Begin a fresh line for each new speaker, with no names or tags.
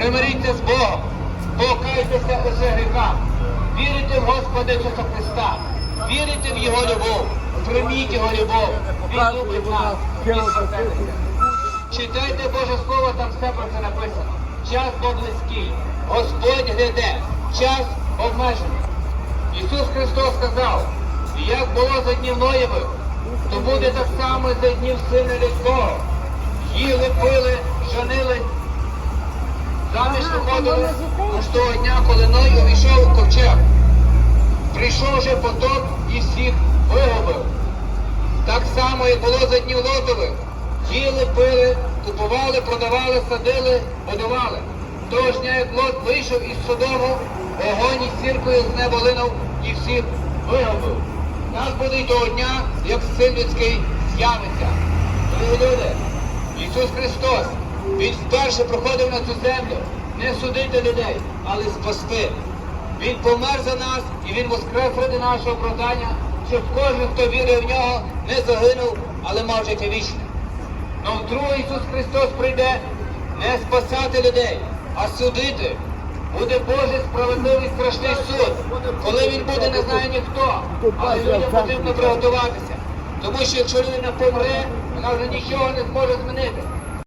примиріться з Богом, покайтеся у гріхах, вірите в Господа Ісуса Христа, вірите в Його любов, прийміть Його любов, Він любить нас, Він спасеться. Читайте Боже Слово, там все про це написано. Час бо близький, Господь гляде, час обмежений. Ісус Христос сказав, як було за днів Ноєвих, то буде так само за днів Сина Людського. Їли, заміж виходили аж того дня, коли Ной увійшов ковчег. Прийшов вже потоп і всіх вигубив. Так само, як було за днів Лотових. Їли, пили, купували, продавали, садили, будували. Того ж дня, як Лот вийшов із Содому, огонь із сіркою з неба линув і всіх вигубив. Так буде й того дня, як син людський з'явиться. Дорогі люди, Ісус Христос, Він вперше проходив на цю землю не судити людей, але спасти. Він помер за нас і Він воскрес ради нашого оправдання, щоб кожен, хто вірив в нього, не загинув, але мав життя вічне. Но вдруге Ісус Христос прийде не спасати людей, а судити. Буде Божий справедливий страшний суд, коли він буде, не знає ніхто, але людям потрібно приготуватися. Тому що якщо людина помре, вона вже нічого не зможе змінити.